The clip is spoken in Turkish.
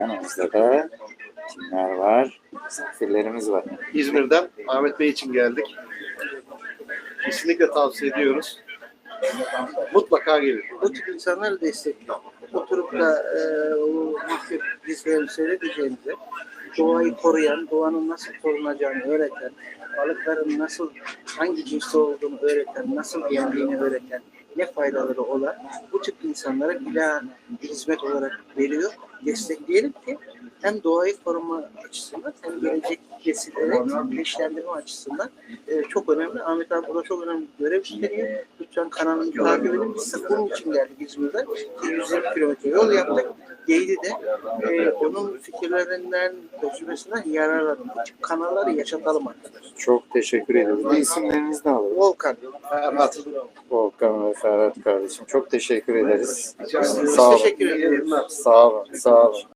Yanımızda da kimler var? Misafirlerimiz var. İzmir'den Ahmet Bey için geldik. Kesinlikle tavsiye ediyoruz. Mutlaka gelin. bu tip insanları destekliyor. Oturup da e, o mahkum dizilerini seyredeceğimize doğayı koruyan, doğanın nasıl korunacağını öğreten, balıkların nasıl hangi cinste olduğunu öğreten, nasıl yendiğini öğreten, ne faydaları olan bu tip insanlara bila hizmet olarak veriyor. Destekleyelim ki hem doğayı koruma açısından hem gelecek nesillere bilinçlendirme açısından e, çok önemli. Ahmet abi burada çok önemli bir görev üstleniyor. Lütfen kanalını takip edin. Biz Sırf bunun için geldik İzmir'den. 120 kilometre yol yaptık. Geyli'de e, onun fikirlerinden, tecrübesinden tip kanalları yaşatalım arkadaşlar. Çok teşekkür ederiz. Bir isimlerinizi de alalım. Volkan. Ferhat. Volkan ve Ferhat kardeşim. Çok teşekkür ederiz. Sağ olun. teşekkür ederiz. Sağ olun. Sağ olun.